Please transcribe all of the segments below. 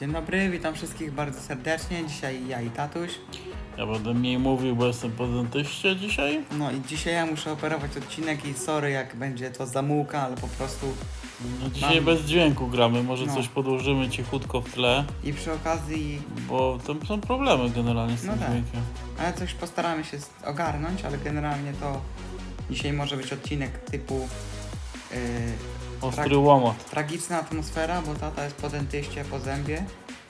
Dzień dobry, witam wszystkich bardzo serdecznie. Dzisiaj ja i tatuś. Ja będę mniej mówił, bo jestem po dentyście dzisiaj. No i dzisiaj ja muszę operować odcinek i sorry jak będzie to zamułka, ale po prostu No dzisiaj Mam- bez dźwięku gramy, może No. coś podłożymy cichutko w tle, i przy okazji, bo tam są problemy generalnie z tym No tak. dźwiękiem. ale coś postaramy się z- ogarnąć, ale generalnie to dzisiaj może być odcinek typu yy, Ostry Tak. łomot. tragiczna atmosfera, bo tata jest po dentyście, po zębie,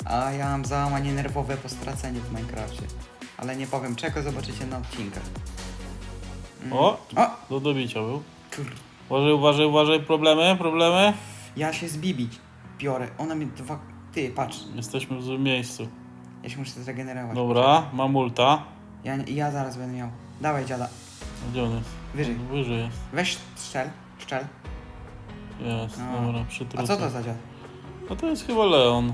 a ja mam załamanie nerwowe po straceniu w Minecrafcie. Ale nie powiem czego, zobaczycie na odcinkach. Mm. O! o! Do dobicia był. Kur... Uważaj, uważaj, uważaj, problemy, problemy. Ja się zbibić biorę. Ona mi dwa... Ty, patrz. Jesteśmy w złym miejscu. Ja się muszę zregenerować. Dobra, mam ulta. Ja, ja zaraz będę miał. Dawaj dziada. Gdzie on jest? Wyżej. Wyżej jest. Weź strzel. Strzel. Jest, No. dobra, A przytruty. co to za dziad? No to jest chyba Leon.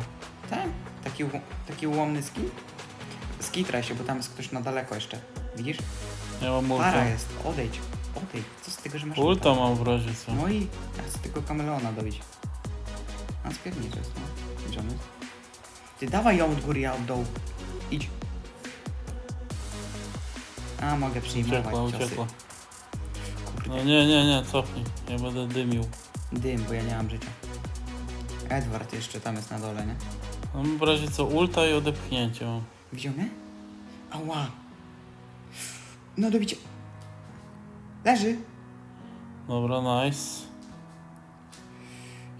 Ten? Taki, u- taki ułomny skin? Skitraj się, bo tam jest ktoś na daleko jeszcze. Widzisz? Ja mam ulta. Para jest. Odejdź. Odejdź. Co z tego, że masz Ulta mam w razie co. No i ja chcę tylko kameleona dobić. A spierniczy jest, no. Jest? Ty dawaj ją od góry, ja od dołu. Idź. A, mogę przyjmować Uciekła, ciosy. uciekła. Kurde. No nie, nie, nie, cofnij. Ja będę dymił. Dym, bo ja nie mam życia. Edward jeszcze tam jest na dole, nie? Mam w razie co ulta i odepchnięcie mam. Widział mnie? Ała. No dobicie. Leży. Dobra, nice.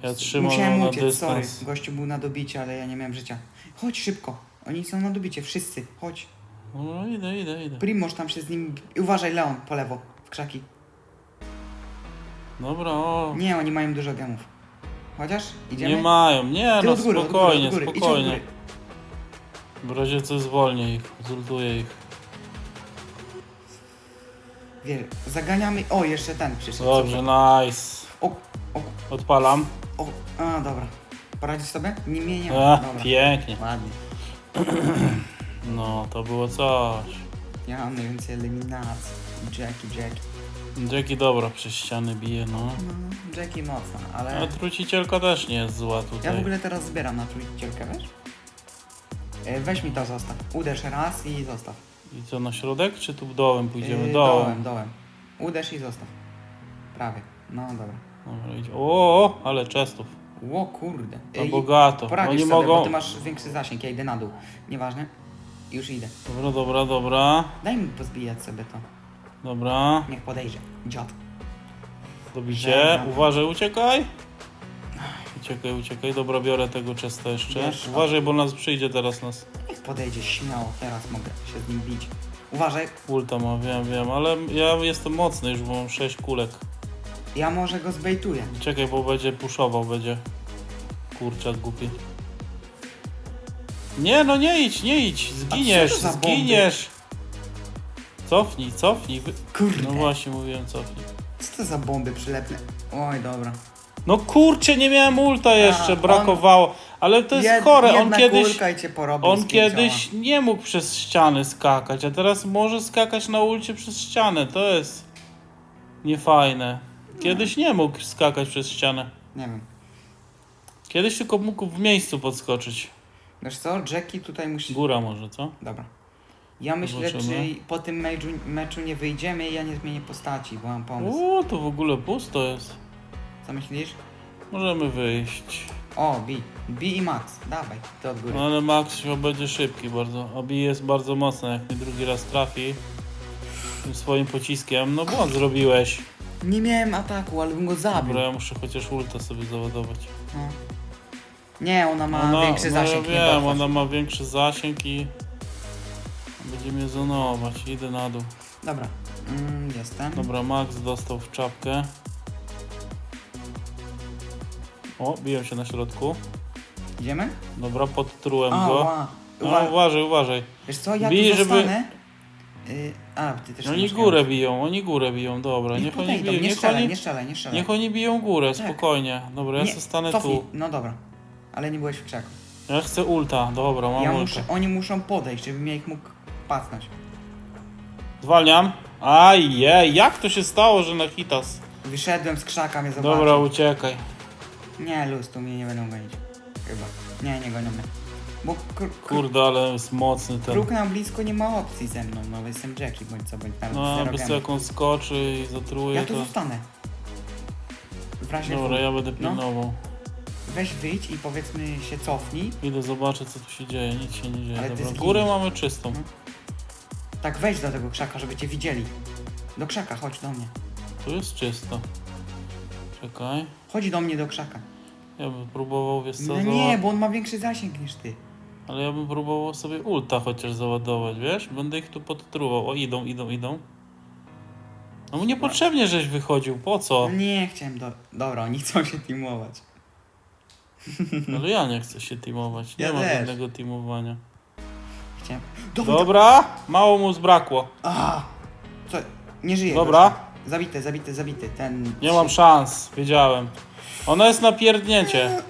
Ja trzymam Musiałem ją na uciec, sorry. dystans. Gościu był na dobicie, ale ja nie miałem życia. Chodź szybko. Oni są na dobicie, wszyscy. Chodź. No idę, idę, idę. Primoż tam się z nim... I Uważaj, Leon, po lewo. W krzaki. Dobra, o. Nie, oni mają dużo gemów. Chociaż idziemy. Nie mają, nie Ty no od góry, od góry, spokojnie, od góry. Idź od spokojnie. góry. W razie co zwolnię ich, zultuję ich. Zaganiamy... O, jeszcze ten przyszedł. Dobrze, nice. O, o, Odpalam. o. A, dobra. Poradzisz sobie? Nie, nie. A, Dobra. pięknie. Ładnie. No, to było coś. Ja mam najwięcej eliminacji. Jackie, Jackie. Jackie dobra, przez ściany bije, no. No, Jackie mocna, ale... A trucicielka też nie jest zła Ja tutaj. w ogóle teraz zbieram na trójcielkę, wiesz? E, Weź mi to, zostaw. Uderz raz i zostaw. I co, na środek, czy tu dołem pójdziemy? E, dołem. Dołem, dołem. Uderz i zostaw. Prawie. No dobra. Dobra, idzie. O, ale czestów. Ło kurde. Na Ej, bogato. Poradzisz Oni sobie, bo mogą... ty masz większy zasięg, ja idę na dół. Nieważne. Już idę. Dobra, dobra, dobra. Daj mi pozbijać sobie to. Dobra. Niech podejdzie. Dziad. Dobicie. Żegnam. Uważaj, uciekaj. Uciekaj, uciekaj. Dobra, biorę tego czesta jeszcze. Wiesz, Uważaj, bo nas przyjdzie teraz nas. Niech podejdzie śmiało, teraz mogę się z nim bić. Uważaj, Ulta ma, wiem, wiem, ale ja jestem mocny już, bo mam 6 kulek. ja może go zbejtuję. Czekaj, bo będzie puszował, będzie. Kurczak głupi. Nie, no nie idź, nie idź. Zginiesz, co to za bomby? zginiesz. Cofnij, cofnij. Wy... Kurde. No właśnie, mówiłem cofnij. Co to za bomby przylepne? Oj, dobra. No kurczę, nie miałem ulta jeszcze, on- brakowało. Ale to jest Jed- chore, on jedna kiedyś... kulka i cię porobił On pięcioma. kiedyś nie mógł przez ściany skakać, a teraz może skakać na ulcie przez ścianę. To jest niefajne. Kiedyś nie mógł skakać przez ścianę. Nie wiem. Kiedyś tylko mógł w miejscu podskoczyć. Wiesz co, Jackie tutaj musi... Góra może, co? Dobra. Ja myślę, Zobaczymy. czy po tym meczu, meczu nie wyjdziemy i ja nie zmienię postaci, bo mam pomysł. O, to w ogóle pusto jest. Co myślisz? Możemy wyjść. O, B. B i Max. Dawaj, ty od góry. No ale Max chyba będzie szybki bardzo. A Bi jest bardzo mocny, jak mnie drugi raz trafi. Tym swoim pociskiem. No błąd zrobiłeś. Nie miałem ataku, ale bym go zabił. Dobra, ja muszę chociaż ulta sobie załadować. No. Nie, ona ma Ona- większy zasięg. No nie ja wiem, ona ma większy zasięg i będzie mnie zonować. Idę na dół. Dobra, mm, jestem. Dobra, Max dostał w czapkę. O, biję się na środku. Idziemy? Dobra, podtrułem A, go. ła. No, Uwa- uważaj, uważaj. Wiesz co, ja bij, tu żeby- zostanę. Y, a, ty też nie Oni masz górę biją, oni górę biją, dobra. Niech oni podejdą, biją, nie niech strzelaj, oni, nie strzelaj, nie strzelaj. niech oni biją górę, Tak. spokojnie. Dobra, ja Nie, se stanę cofnij. tu. No dobra. Ale nie byłeś w krzaku. Ja chcę ulta, dobra, mam Ja ulta. muszę, oni muszą podejść, żebym ja ich mógł pacnąć. Zwalniam. Aj, jej, jak to się stało, że na hitas? Wyszedłem z krzaka, mnie zobaczył. Dobra, uciekaj. Nie, luz, tu mnie nie będą gonić. Chyba. Nie, nie gonią mnie. Bo kr- kr- Kurde, ale jest mocny ten. kruk na blisko nie ma opcji ze mną, no jestem Jackie bądź co bądź nawet No, bez jak on skoczy i zatruje, Ja tu to... zostanę. W razie Dobra, ja będę No. pilnował. Weź wyjdź i powiedzmy się cofnij. Idę zobaczyć co tu się dzieje, nic się nie dzieje. Ale ty Dobra, zginiesz. górę mamy czystą. No. Tak wejdź do tego krzaka, żeby cię widzieli. Do krzaka, chodź do mnie. Tu jest czysto. Czekaj. Chodź do mnie do krzaka. Ja bym próbował, wiesz co, No zała- nie, bo on ma większy zasięg niż ty. ale ja bym próbował sobie ulta chociaż załadować, wiesz? Będę ich tu podtruwał. O, idą, idą, idą. No mu niepotrzebnie żeś wychodził, po co? No nie, chciałem do... Dobra, oni chcą się teamować. Ale ja nie chcę się teamować. Nie Ja ma też. żadnego teamowania. Chciałem... Dobra. Dobra, mało mu zbrakło. A, co? Nie żyje. Dobra. gościu. Zabity, zabity, zabity. Ten... Nie mam szans, wiedziałem. Ona jest na pierdnięcie.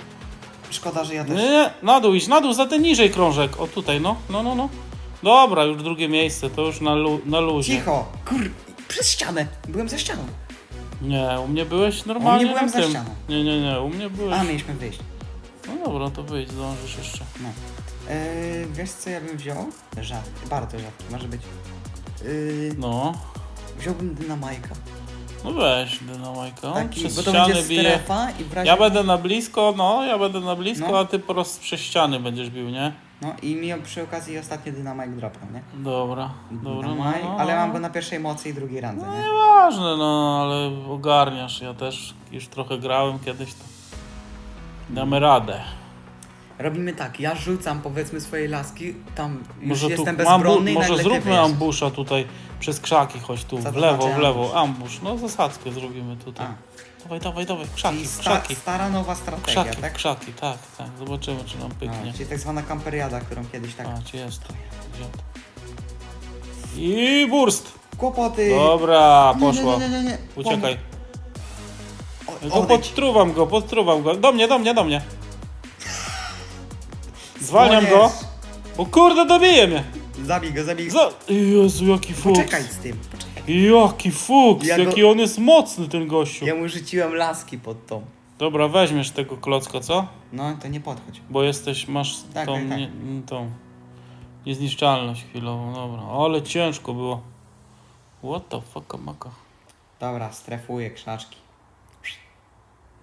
Szkoda, że ja Nie, też... nie, na dół iść, na dół, za ten niżej krążek. O tutaj, no, no, no, no. Dobra, już drugie miejsce, to już na, lu na luzie. Cicho! Kur... Przez ścianę! Byłem za ścianą. Nie, u mnie byłeś normalnie byłem na za tym. ścianą. Nie, nie, nie, u mnie byłeś. A, mieliśmy wyjść. No dobra, to wyjdź, zdążysz jeszcze. No. Eee, wiesz co ja bym wziął? Rzadki, bardzo rzadki, może być. Eee, No, wziąłbym dynamajka. no weź dynamajka. On Taki, przez bo to ściany będzie bije. strefa i w razie... Ja będę na blisko, no, ja będę na blisko, No. a ty po prostu przez ściany będziesz bił, nie? No i mi przy okazji ostatnio dynamajk dropnął, nie? Dobra, dobra, no, Dynamaj, no, ale no. mam go na pierwszej mocy i drugiej randze, No nie? nieważne, no, ale ogarniasz. Ja też już trochę grałem kiedyś, to damy radę. Robimy tak, ja rzucam powiedzmy swoje laski, tam już Może tu jestem ambu- bezbronny i może nagle ty zróbmy ambusza tutaj przez krzaki, chodź tu, Co w to lewo, znaczy w lewo, ambush. No zasadzkę zrobimy tutaj. Dawaj, dawaj, dawaj, w krzaki, czyli w sta, krzaki, stara nowa strategia, krzaki, tak? krzaki, tak, tak. Zobaczymy, czy nam pyknie. A, czyli tak zwana kamperiada, którą kiedyś tak... A, czy jest to? Gdzie to? I burst! Kłopoty! Dobra, Nie, poszło. Nie, nie, nie, nie. Uciekaj. Pom- Ja O, go odejdź. podtruwam go, podtruwam go. Do mnie, do mnie, do mnie. Zwalniam go. O kurde, dobije mnie. Zabij go, zabij go. Za... Jezu, jaki fuks. Poczekaj z tym, poczekaj. Jaki fuks, Ja go- jaki on jest mocny ten gościu. Ja mu rzuciłem laski pod tą. Dobra, weźmiesz tego klocka, co? No, to nie podchodź. Bo jesteś, masz Tak, tą, tak, tak. Nie, tą niezniszczalność chwilową, dobra. Ale ciężko było. What the fuck, maka. Dobra, strefuję krzaczki.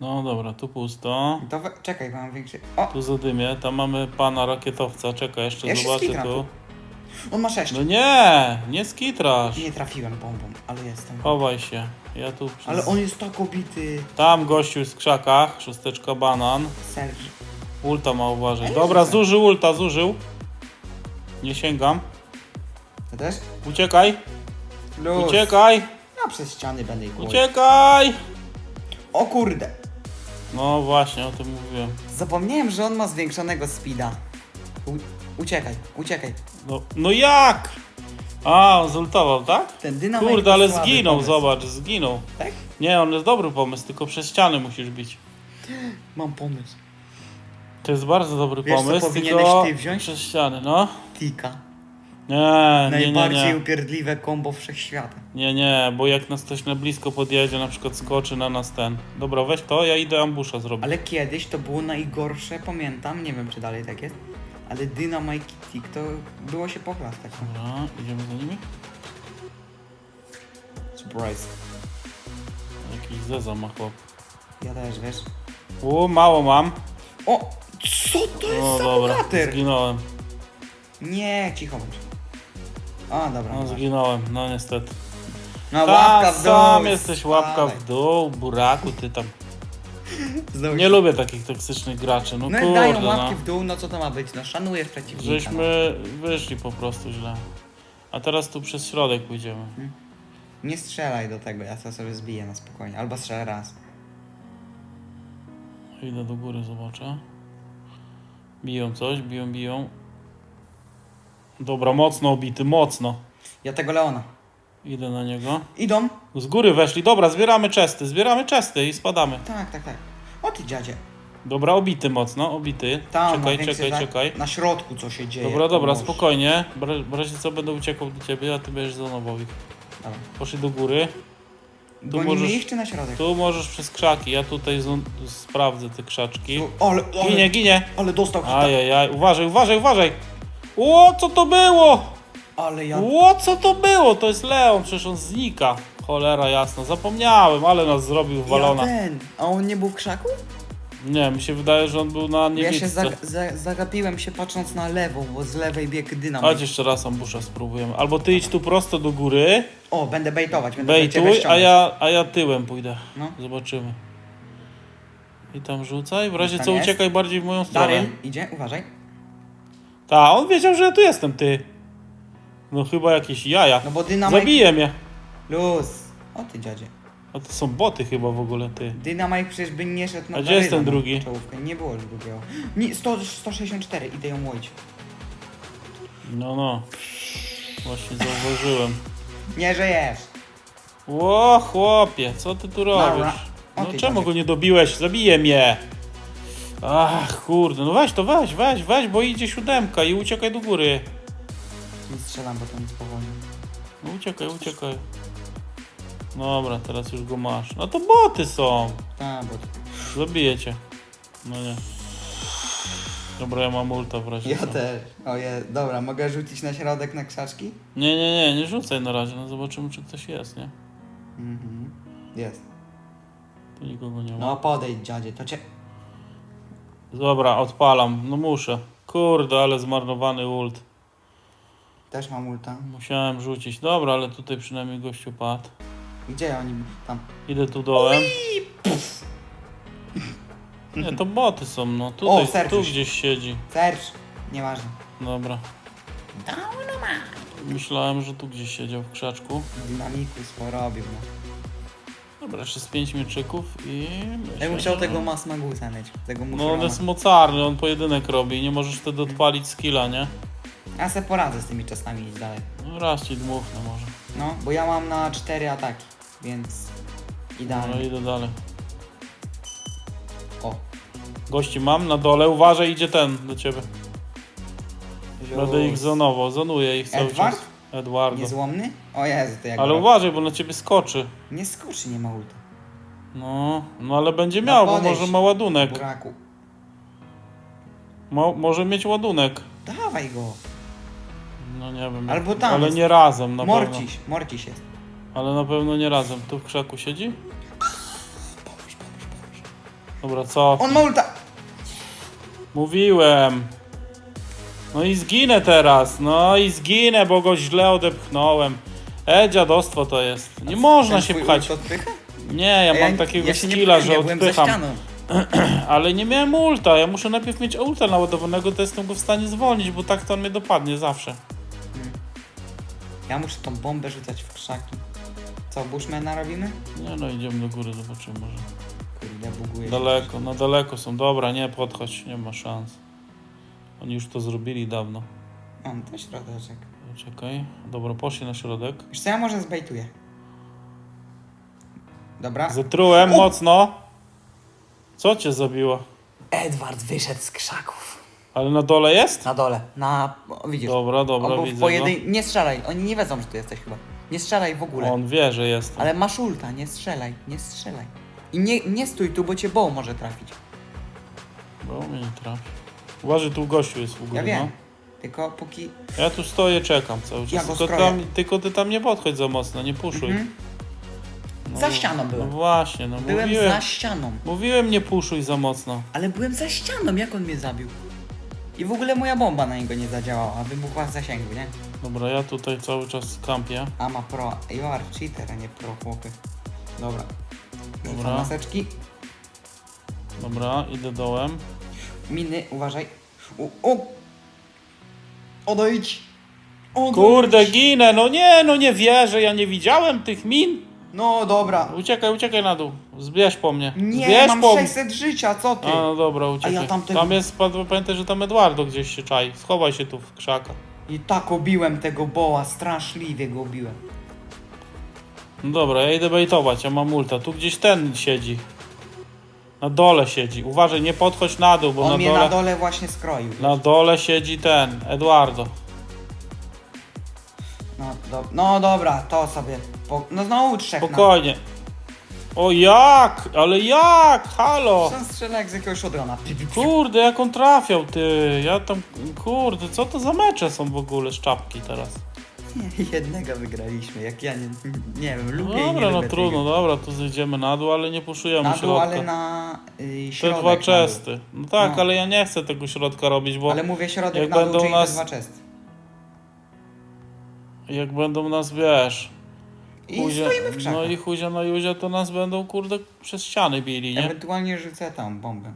No dobra, tu pusto. To we... czekaj, bo mam większy... O, Tu zadymię, tam mamy pana rakietowca, czekaj, jeszcze Ja się zobaczę skitram tu. on ma sześć. No nie, nie skitrasz. Nie trafiłem bombą, ale jestem. Chowaj się. Ja tu przez... Ale on jest tak obity. Tam gościu w krzakach, szósteczka banan. Serż. Ulta ma uważać. Ej, Dobra, rzucę. zużył ulta, zużył. Nie sięgam. To też? Uciekaj, Luz. uciekaj, Ja przez ściany będę ich uciekaj! O kurde. No właśnie, o tym mówiłem. Zapomniałem, że on ma zwiększonego speeda. U... Uciekaj, uciekaj. No, no jak? A, on zultował, tak? Ten dynamit Kurde, ale słaby zginął, pomysł. zobacz, zginął. Tak? Nie, on jest dobry pomysł, tylko przez ściany musisz bić. Mam pomysł. To jest bardzo dobry Wiesz, co pomysł, powinieneś tylko ty wziąć? przez ściany, no. Tika. Nie, nie, nie, Najbardziej nie. upierdliwe kombo wszechświata. Nie, nie, bo jak nas ktoś na blisko podjedzie, na przykład skoczy na nas ten. Dobra, weź to, ja idę ambusza zrobić. Ale kiedyś to było najgorsze, pamiętam, nie wiem czy dalej tak jest, ale Dynamite Tick to było się pochlastać. Dobra, idziemy za nimi. Surprise. Jakiś zeza ma chłop. Ja też, wiesz. U, mało mam. O! Co to jest O, za dobra, zginąłem. Nie, cicho bądź. O, dobra. No, zginąłem, no niestety. No, łapka w dół. sam jesteś łapka w dół, buraku, ty tam. Znowu Nie się- lubię takich toksycznych graczy, no No kurde, dają no. łapki w dół, no co to ma być? No szanujesz przeciwnika. no. Żeśmy wyszli po prostu źle. A teraz tu przez środek pójdziemy. Nie strzelaj do tego, ja to sobie zbiję na spokojnie. Albo strzelę raz. Idę do góry, zobaczę. Biją coś, biją, biją. Dobra, mocno obity, mocno. Ja tego Leona. Idę na niego. Idą? Z góry weszli, dobra, zbieramy czesty, zbieramy czesty i spadamy. Tak, tak, tak. O ty dziadzie. Dobra, obity mocno, obity. Tam, czekaj, czekaj, za- czekaj. Na środku co się dzieje. Dobra, dobra, spokojnie. W razie co będę uciekał do ciebie, a ty będziesz zonował ich. Dobra. Poszli do góry. Gonimy możesz- ich czy na środek? Tu możesz przez krzaki, ja tutaj z- sprawdzę te krzaczki. Tu, ale, ale, Ginie, ginie! ale dostał hita. Ajajaj, uważaj, uważaj, uważaj! O, co to było? Ale ja... O, co to było? To jest Leon, przecież on znika. Cholera jasna, zapomniałem, ale nas zrobił Ja walona. ten, a on nie był w krzaku? Nie, mi się wydaje, że on był na Ja się zag za zagapiłem się patrząc na lewo, bo z lewej bieg dynamit. Chodź jeszcze raz ambusza spróbujemy. Albo ty idź tu prosto do góry, O, będę bejtować, będę ciebie bejtuj, a ściągać. ja, a ja tyłem pójdę. No. Zobaczymy. I tam rzucaj, w razie Tam co jest. uciekaj bardziej w moją stronę. Daryl, idzie, uważaj. Ta, on wiedział, że ja tu jestem, ty. No chyba jakieś jaja. No bo dynamit... Zabiję mnie. Luz. O ty dziadzie. A to są boty chyba w ogóle, ty. Dynamit przecież by nie szedł na A gdzie jest ten drugi? Czołówkę. Nie było już drugiego. Nie, 100, 164, idę ją łoić. No, no. Właśnie zauważyłem. Nie żyjesz. Ło, chłopie, co ty tu robisz? Dobra. O No ty czemu go nie dobiłeś? Zabiję mnie. Ach, kurde, no weź to, weź, weź, weź, bo idzie siódemka i uciekaj do góry. Nie strzelam, bo to nic powoli. No uciekaj, uciekaj. Dobra, teraz już go masz. No to boty są. Ta, bo... Zabiję cię. No nie. Dobra, ja mam ulta w razie. Ja co. też. Oje, dobra, mogę rzucić na środek na krzaczki? Nie, nie, nie, nie rzucaj na razie, no zobaczymy czy ktoś jest, nie? Mhm. Jest. Tu nikogo nie ma. No podejdź dziadzie, to cię... Dobra, odpalam, no muszę. Kurde, ale zmarnowany ult. Też mam ulta. Musiałem rzucić. Dobra, ale tutaj przynajmniej gościu padł. Gdzie oni? Tam. Idę tu dołem. Nie, to boty są, no. Tutaj, tu Sergiusz. gdzieś siedzi. Serge. Nieważne. Dobra. Myślałem, że tu gdzieś siedział w krzaczku. Dynamikus porobił, no. Dobra, jeszcze z pięć mieczyków i... Ja bym chciał że- tego Masmagusa mieć. Tego No on jest mocarny, on pojedynek robi i nie możesz wtedy odpalić skilla, nie? Ja se poradzę z tymi czasami iść dalej. No raz ci dmuchnę może. No, bo ja mam na cztery ataki, więc No idealnie. idę dalej. O, Gości mam na dole, uważaj, idzie ten do ciebie. Będę ich zonował, zonuję ich cały Edward? Czas. Edwardo. Niezłomny? O Jezu, to jak Ale go- uważaj, bo na ciebie skoczy. Nie skoczy, nie ma ulta. No, no ale będzie miał, bo podejdź. może ma ładunek. Buraku. Mo, może mieć ładunek. Dawaj go. No nie wiem. Albo tam Ale jest. nie razem na pewno. Morciś, Morciś jest. Ale na pewno nie razem. Tu w krzaku siedzi? Dobra, co? On ma ulta! Mówiłem. No i zginę teraz. No i zginę, bo go źle odepchnąłem. E, dziadostwo to jest. Nie można się pchać. Nie, ja mam takiego ja skilla, że odpycham. Ale nie miałem ulta. Ja muszę najpierw mieć ulta naładowanego, to jestem go w stanie zwolnić, bo tak to on mnie dopadnie zawsze. Ja muszę tą bombę rzucać w krzaki. Co, Bushmana robimy? Nie no, idziemy do góry, zobaczymy może. Kurde, ja buguję. Daleko, no daleko są. Dobra, nie podchodź, nie ma szans. Oni już to zrobili dawno. On, to środeczek. Czekaj. Dobra, poszli na środek. Wiesz co, ja może zbejtuję. Dobra. Zatrułem O! mocno. Co cię zabiło? Edward wyszedł z krzaków. Ale na dole jest? Na dole, na... o, widzisz. Dobra, dobra, był w widzę go. pojedyn... Nie strzelaj, oni nie wiedzą, że tu jesteś chyba. Nie strzelaj w ogóle. On wie, że jest. Ale masz ulta, nie strzelaj, nie strzelaj. I nie, nie stój tu, bo cię boł może trafić. Bo mnie nie trafi. Uważaj, tu gościu jest w ogóle, Ja wiem. no. Tylko póki... Ja tu stoję, czekam cały czas. Ja go tylko, skroję. tam, tylko ty tam nie podchodź za mocno, nie puszuj. Mhm. No, Za ścianą byłem. No właśnie, no Byłem mówiłem. za ścianą. Mówiłem, nie puszuj za mocno. Ale byłem za ścianą, jak on mnie zabił? I w ogóle moja bomba na niego nie zadziałała, wybuchła z zasięgu, nie? Dobra, ja tutaj cały czas kampię. A ma pro, you are cheater, a nie pro chłopy. Dobra. Rzucam Dobra. maseczki. Dobra, idę dołem. Miny, uważaj. O! Odejdź! Odejdź! Kurde, ginę, no nie, no nie wierzę, ja nie widziałem tych min. No dobra. Uciekaj, uciekaj na dół. Zbierz po mnie. Nie, Zbierz mam po 600 życia, co ty? A, no dobra, uciekaj. ja tamtego- Tam jest, pa- pamiętaj, że tam Eduardo gdzieś się czai. Schowaj się tu w krzakach. I tak obiłem tego boła, straszliwie go obiłem. No dobra, ja idę bejtować, ja mam ulta. Tu gdzieś ten siedzi. Na dole siedzi. Uważaj, nie podchodź na dół, bo On na mnie dole, na dole właśnie skroił. na dole siedzi ten, Eduardo. No, do, no dobra, to sobie. Po, no znowu trzech. Spokojnie. O jak? Ale jak? Halo! Strzela jak z jakiegoś shotguna. Pi, pi, pi. Kurde, jak on trafiał, ty. Ja tam, kurde, co to za mecze są w ogóle z czapki teraz? Nie, Jednego wygraliśmy, jak ja nie, nie wiem, lubię i nie Dobra, no lubię trudno, tej dobra, to zejdziemy na dół, ale nie puszujemy. Na dół, środka. ale na y, Te środek dwa na dół. czesty. No tak, No. ale ja nie chcę tego środka robić, bo Ale mówię środek jak na dół, będą czyli nas- te dwa czesty. jak będą nas, wiesz... I Huzia- stoimy w krzakach. No i Huzia na Juzia to nas będą, kurde, przez ściany bili, nie? Ewentualnie rzucę tam bombę.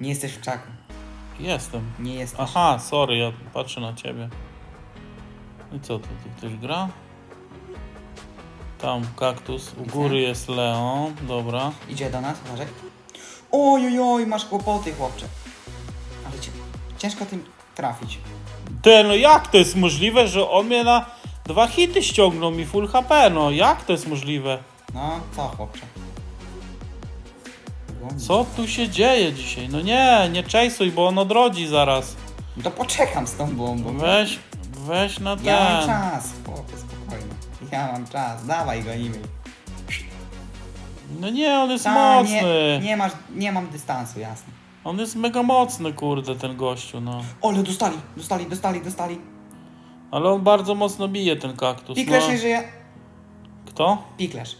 Nie jesteś w krzaku. Jestem. Nie jesteś. Aha, sorry, ja patrzę na ciebie. I co, tu, tu ktoś gra? Tam kaktus, u góry jest Leon, dobra. Idzie do nas, uważaj. Oj, oj, oj, masz kłopoty, chłopcze. Ale cię, ciężko tym trafić. Ty, no jak to jest możliwe, że on mnie na dwa hity ściągnął mi full HP, no jak to jest możliwe? No, co, chłopcze? Goni. Co tu się dzieje dzisiaj? No nie, nie chase'uj, bo on odrodzi zaraz. No to poczekam z tą bombą. Weź, weź na ten. Ja mam czas, chłopie, spokojnie. Ja mam czas, dawaj, gonimy. No nie, on jest Ta, mocny. nie, nie, masz, nie mam dystansu, jasne. On jest mega mocny, kurde, ten gościu, no. Ole, dostali, dostali, dostali, dostali. Ale on bardzo mocno bije ten kaktus. Piklesz no. nie żyje. Kto? Piklesz.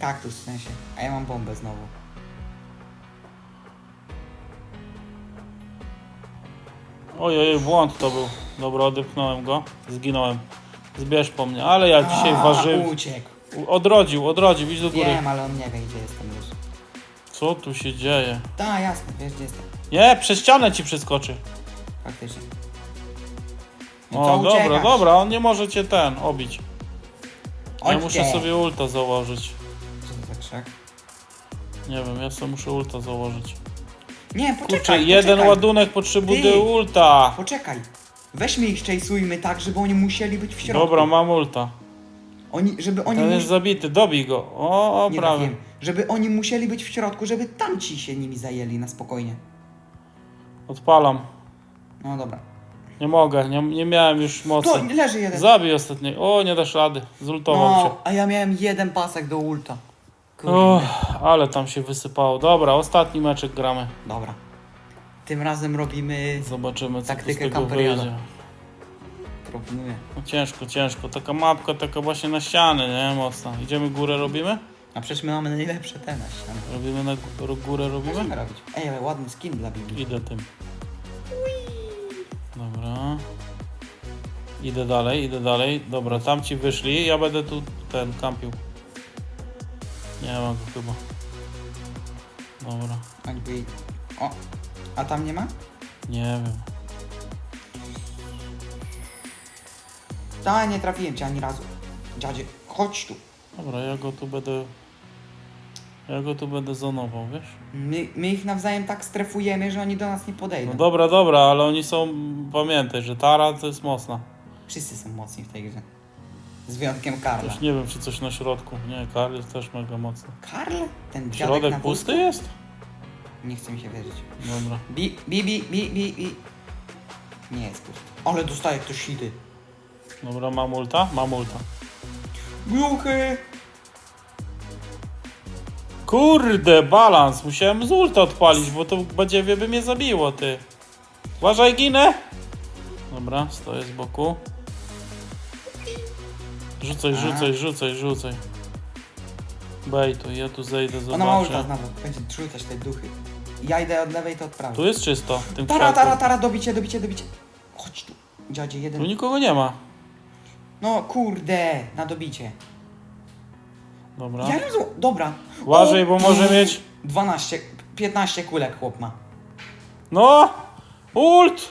Kaktus w sensie. A ja mam bombę znowu. Ojej, błąd to był. Dobra, odepchnąłem go. Zginąłem. Zbierz po mnie. Ale ja dzisiaj A, ważyłem. Uciekł. Odrodził, odrodził, idź do góry. Wiem, ale on nie wie, gdzie jestem już. Co tu się dzieje? Tak, jasne, wiesz, gdzie jestem. Nie, przez ścianę ci przeskoczy. Faktycznie. No O, dobra, uciekasz? dobra, on nie może cię ten obić. Ja muszę sobie ulta założyć. Co to za krzak? Nie wiem, ja sobie muszę ulta założyć. Nie, poczekaj, Kurczę, jeden poczekaj. ładunek potrzebuje Ty. ulta. Poczekaj. Weźmy ich chase'ujmy tak, żeby oni musieli być w środku. Dobra, mam ulta. Oni, żeby oni Ten jest mus... zabity, dobij go. O, o Nie prawie. trafiłem. Żeby oni musieli być w środku, żeby tamci się nimi zajęli na spokojnie. Odpalam. No dobra. Nie mogę, nie, nie miałem już To mocy. leży jeden. Zabij ostatniego. O, nie dasz rady. Zultował się. No, a ja miałem jeden pasek do ulta. Kurde. O, ale tam się wysypało. Dobra, ostatni meczek gramy. Dobra. Tym razem robimy... Zobaczymy, co tu z Taktykę tego Camperiana. wyjdzie. Proponuję. No ciężko, ciężko. Taka mapka, taka właśnie na ściany, nie? Mocna. Idziemy górę, robimy? A przecież my mamy najlepsze te na ścianę. Robimy na gó- górę, robimy? Możemy robić. Ej, ale ładny skin dla Bibi. Idę tym. Dobra. Idę dalej, idę dalej. Dobra, tam ci wyszli. Ja będę tu ten kampił. Nie ma go chyba. Dobra, byli... O, a tam nie ma? nie wiem. Ta, nie trafiłem cię ani razu. Dziadzie, chodź tu. Dobra, ja go tu będę. Ja go tu będę zonował, wiesz? My, my ich nawzajem tak strefujemy, że oni do nas nie podejdą. No dobra, dobra, ale oni są. Pamiętaj, że Tara to jest mocna. Wszyscy są mocni w tej grze. Z wyjątkiem Karla. Też nie wiem, czy coś na środku. Nie, Karl jest też mega mocny. Karl? Ten dziadek na Środek pusty wózku? jest? Nie chce mi się wierzyć. Dobra. Bi, bi, bi, bi, bi, bi. Nie jest pusty. Ale dostaje ktoś hity. Dobra, mam ulta? Mam ulta. Gluchy! Kurde, balans. Musiałem z ulta odpalić, bo to badziewie by mnie zabiło, ty. Uważaj, ginę! Dobra, stoję z boku. Rzucaj, A. rzucaj, rzucaj, rzucaj. Bejtu, ja tu zejdę, Ona ma ulta zobaczę. znowu. Będzie rzucać te duchy. Ja idę od lewej, to od prawej. Tu jest czysto, w tym Tara, krzaku. tara, tara, dobicie, dobicie, dobicie. Chodź tu. Dziadzie, Tu jeden. nikogo nie ma. No kurde, na dobicie. Dobra. Ja zło... Dobra. Uważaj, O, bo może pff, mieć- 12, 15 kulek chłop ma. No! Ult!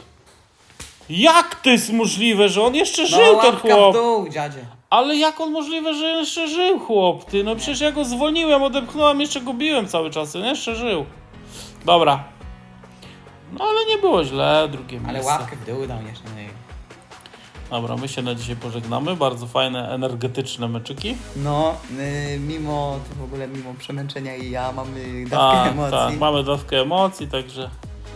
Jak to jest możliwe, że on jeszcze No, żył, ten łapka w chłop? dół, dziadzie. Ale jak on możliwe, że jeszcze żył, chłop? Ty, no przecież ja go zwolniłem, odepchnąłem, jeszcze go biłem cały czas, on jeszcze żył. Dobra. No ale nie było źle, drugie miejsce. Ale łapkę w dół dał jeszcze. No, i- Dobra, my się na dzisiaj pożegnamy. Bardzo fajne, energetyczne meczyki. no y, mimo, to w ogóle mimo przemęczenia i ja mamy dawkę Tak, emocji. tak, mamy dawkę emocji, także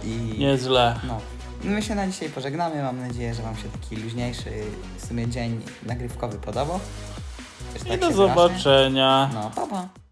I nieźle. no. My się na dzisiaj pożegnamy. Mam nadzieję, że Wam się taki luźniejszy w sumie dzień nagrywkowy podobał. I tak do się zobaczenia. No, pa pa.